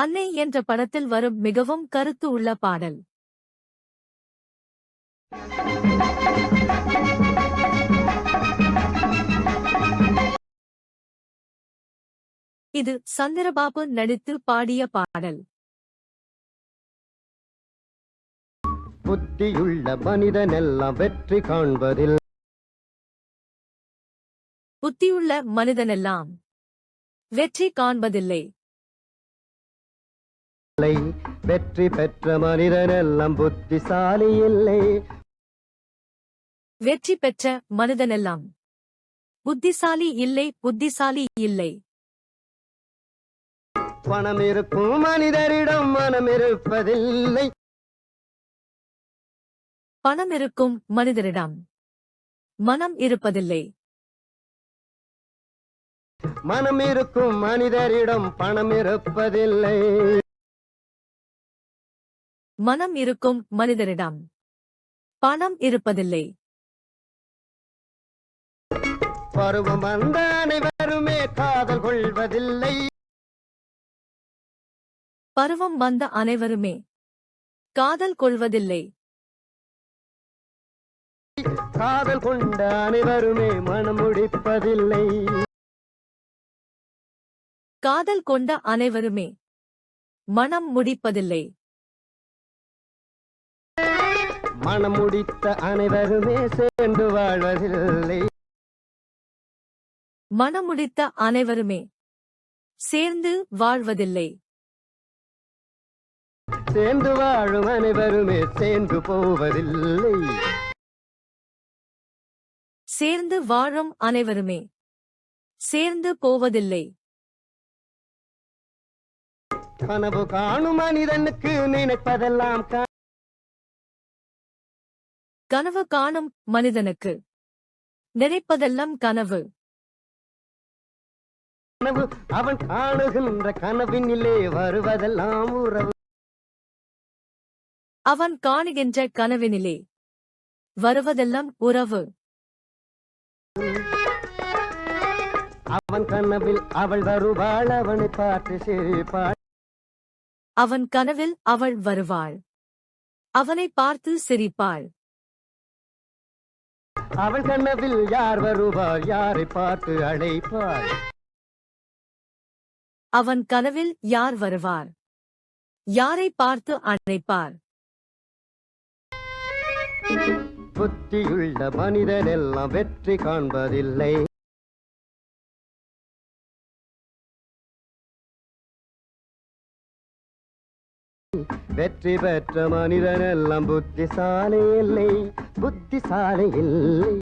அன்னை என்ற படத்தில் வரும் மிகவும் கருத்து உள்ள பாடல். இது சந்திரபாபு நடித்து பாடிய பாடல். புத்தியுள்ள மனிதனெல்லாம் வெற்றி காண்பதில். புத்தியுள்ள மனிதனெல்லாம் வெற்றி காண்பதில்லை. வெற்றி பெற்ற மனிதனெல்லாம் புத்திசாலி இல்லை. வெற்றி பெற்ற மனிதனெல்லாம் புத்திசாலி இல்லை புத்திசாலி இல்லை. பணம் இருக்கும் மனிதரிடம் மனம் இருப்பதில்லை. பணம் இருக்கும் மனிதரிடம் மனம் இருப்பதில்லை. மனம் இருக்கும் மனிதரிடம் பணம் இருப்பதில்லை. மனம் இருக்கும் மனிதரிடம். பணம் இருப்பதில்லை. பருவம் வந்த அனைவருமே காதல் கொள்வதில்லை. பருவம் வந்த அனைவருமே காதல் கொள்வதில்லை. காதல் கொண்ட அனைவருமே மனம் முடிப்பதில்லை. காதல் கொண்ட அனைவருமே மனம் முடிப்பதில்லை. மனம் முடித்த அனைவருமே சேர்ந்து வாழ்வதில்லை. மனம் முடித்த அனைவருமே சேர்ந்து வாழ்வதில்லை. சேர்ந்து வாழும் அனைவருமே சேர்ந்து போவதில்லை. சேர்ந்து வாழும் அனைவருமே சேர்ந்து போவதில்லை. கனவு காணும் மனிதனுக்கு நினைப்பதெல்லாம் கனவு காணும் மனிதனுக்கு. நினைப்பதெல்லாம் கனவு. கனவு அவன் காணுகின்ற கனவினிலே வருவதெல்லாம் உறவு. அவன் காணுகின்ற கனவினிலே வருவதெல்லாம் உறவு. அவன் கனவில் அவள் வருவாள் அவனை பார்த்து சிரிப்பாள். அவன் கனவில் அவள் வருவாள். அவனை பார்த்து சிரிப்பாள். அவள் கனவில் யார் வருவார் யாரை பார்த்து அழைப்பாள் அவன் கனவில் யார் வருவார்? யாரை பார்த்து அழைப்பார்? புத்தியுள்ள மனிதனெல்லாம் வெற்றி காண்பதில்லை. வெற்றி பெற்ற மனிதனெல்லாம் புத்திசாலி இல்லை புத்திசாலி இல்லை